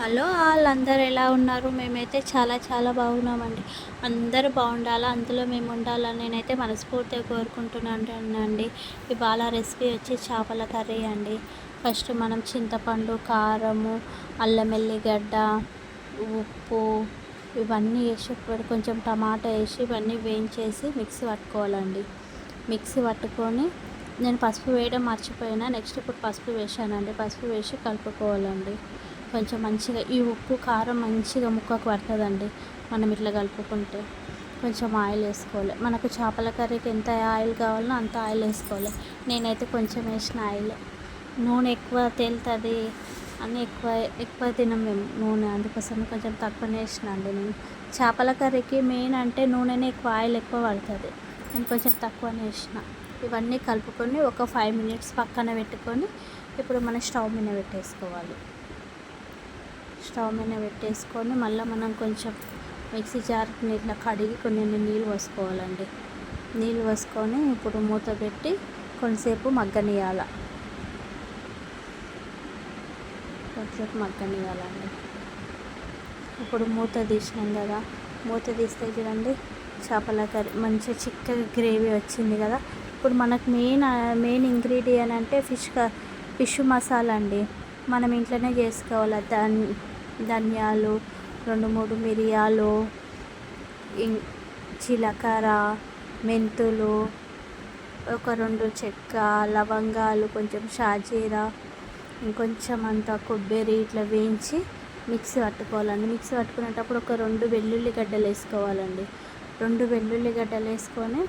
Hello వాళ్ళందరూ ఎలా ఉన్నారు? మేమైతే చాలా చాలా బాగున్నామండి. అందరూ బాగుండాలా? అందులో మేము ఉండాలని నేనైతే మనస్ఫూర్తిగా కోరుకుంటున్నానండి ఇవాళ రెసిపీ వచ్చి చేపల కర్రీ అండి. ఫస్ట్ మనం చింతపండు కారము అల్లం ఎల్లిగడ్డ ఉప్పు ఇవన్నీ వేసి కొంచెం టమాటా వేసి ఇవన్నీ వేయించేసి మిక్సీ పట్టుకోవాలండి. మిక్సీ పట్టుకొని నేను పసుపు వేయడం మర్చిపోయినా. నెక్స్ట్ ఇప్పుడు పసుపు వేసానండి పసుపు వేసి కలుపుకోవాలండి. కొంచెం మంచిగా ఈ ఉప్పు కారం మంచిగా ముక్కకు పడుతుందండి. మనం ఇట్లా కలుపుకుంటే కొంచెం ఆయిల్ వేసుకోవాలి. మనకు చేపల కర్రీకి ఎంత ఆయిల్ కావాలో అంత ఆయిల్ వేసుకోవాలి. నేనైతే కొంచెం వేసిన ఆయిల్. నూనె ఎక్కువ తేలుతుంది అని ఎక్కువ ఎక్కువ తినం మేము నూనె. అందుకోసం కొంచెం తక్కువనే వేసిన అండి నేను. చేపల కర్రీకి మెయిన్ అంటే నూనెనే ఎక్కువ ఆయిల్ ఎక్కువ పడుతుంది. నేను కొంచెం తక్కువనే వేసిన. ఇవన్నీ కలుపుకొని ఒక ఫైవ్ మినిట్స్ పక్కన పెట్టుకొని ఇప్పుడు మన స్టవ్ మీద పెట్టేసుకోవాలి. స్టవ్ మీద పెట్టేసుకొని మళ్ళీ మనం కొంచెం మిక్సీ జార్ని ఇట్లా కడిగి కొన్ని నీళ్ళు పోసుకోవాలండి. నీళ్ళు పోసుకొని ఇప్పుడు మూత పెట్టి కొంతసేపు మగ్గనియాల కొంతసేపు మగ్గనియాలండి ఇప్పుడు మూత తీసినాం కదా. మూత తీస్తే చూడండి చేపల కర్రీ మంచిగా చిక్కగా గ్రేవీ వచ్చింది కదా. ఇప్పుడు మనకు మెయిన్ మెయిన్ ఇంగ్రీడియంట్ అంటే ఫిష్ ఫిష్ మసాలా అండి. మనం ఇంట్లోనే చేసుకోవాలి దాన్ని? ధనియాలు రెండు మూడు మిరియాలు జీలకర్ర మెంతులు ఒక రెండు చెక్క లవంగాలు కొంచెం షాజీరా ఇంకొంచెం అంత కొబ్బరి ఇట్లా వేయించి మిక్సీ పట్టుకోవాలండి. మిక్సీ పట్టుకునేటప్పుడు ఒక రెండు వెల్లుల్లి గడ్డలు వేసుకోవాలండి. రెండు వెల్లుల్లి గడ్డలు వేసుకొని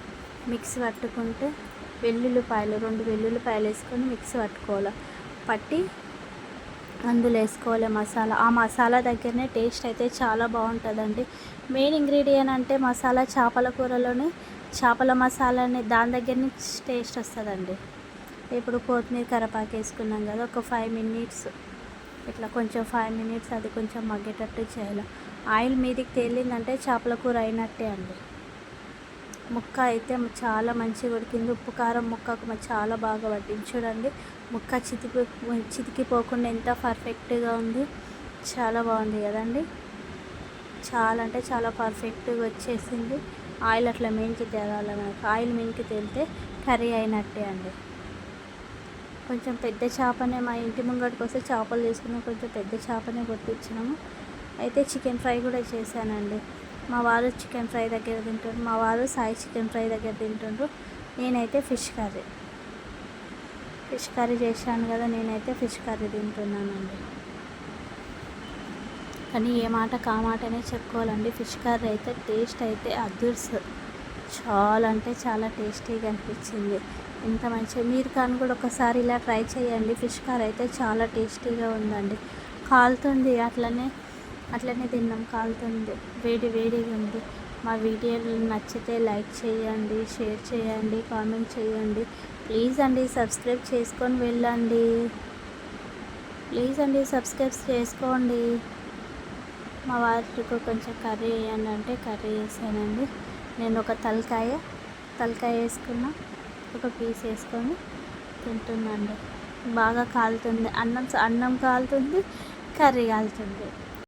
మిక్సీ పట్టుకుంటే వెల్లుల్లిపాయలు రెండు వెల్లుల్లిపాయలు వేసుకొని మిక్సీ పట్టుకోవాలి. పట్టి అందులో వేసుకోవాలి మసాలా. ఆ మసాలా దగ్గరనే టేస్ట్ అయితే చాలా బాగుంటుందండి. మెయిన్ ఇంగ్రీడియంట్ అంటే మసాలా చేపల కూరలోనే చేపల మసాలానే దాని దగ్గర నుంచి టేస్ట్ వస్తుందండి. ఇప్పుడు కొత్తిమీర కరపాకు వేసుకున్నాం కదా ఒక ఫైవ్ మినిట్స్ ఇట్లా కొంచెం ఫైవ్ మినిట్స్ అది కొంచెం మగ్గేటట్టు చేయాలి. ఆయిల్ మీదికి తేలిందంటే చేపల కూర అయినట్టే అండి. ముక్క అయితే చాలా మంచిగా ఉడికింది. ఉప్పు కారం ముక్కకు చాలా బాగా పట్టింది. చూడండి ముక్క చితికి చితికిపోకుండా ఎంత పర్ఫెక్ట్గా ఉంది. చాలా బాగుంది కదండి. చాలా అంటే చాలా పర్ఫెక్ట్గా వచ్చేసింది. ఆయిల్ అట్లా మెయిన్కి తేలాలి మనకు. ఆయిల్ మెయిన్కి తేలితే కర్రీ అయినట్టే అండి. కొంచెం పెద్ద చేపనే మా ఇంటి ముంగడికి వస్తే చేపలు తీసుకుని కొంచెం పెద్ద చేపనే కొట్టించినాము. అయితే చికెన్ ఫ్రై కూడా చేశానండి. మా వారు చికెన్ ఫ్రై దగ్గర తింటుండ్రు మా వారు సాయి చికెన్ ఫ్రై దగ్గర తింటుండ్రు. నేనైతే ఫిష్ కర్రీ. ఫిష్ కర్రీ చేశాను కదా నేనైతే ఫిష్ కర్రీ తింటున్నానండి. కానీ ఏ మాట కామాటనే చెప్పుకోవాలండి. ఫిష్ కర్రీ అయితే టేస్ట్ అయితే అదుర్స్. చాలా అంటే చాలా టేస్టీగా అనిపించింది. ఇంత మంచిగా మీరు కానీ కూడా ఒకసారి ఇలా ట్రై చేయండి. ఫిష్ కర్రీ అయితే చాలా టేస్టీగా ఉందండి. కాలుతుంది అట్లనే. అట్లనే తిన్నాం కాలుతుంది వేడి వేడిగా ఉంది. మా వీడియోలు నచ్చితే లైక్ చేయండి షేర్ చేయండి కామెంట్ చేయండి. ప్లీజ్ అండి సబ్స్క్రైబ్ చేసుకొని వెళ్ళండి. ప్లీజ్ అండి సబ్స్క్రైబ్ చేసుకోండి. మా వారికి కొంచెం కర్రీ వేయండి అంటే కర్రీ వేసానండి. నేను ఒక తలకాయ తలకాయ వేసుకున్నా ఒక పీస్ వేసుకొని తింటున్నాండి బాగా కాలుతుంది. అన్నం అన్నం కాలుతుంది కర్రీ కాలుతుంది.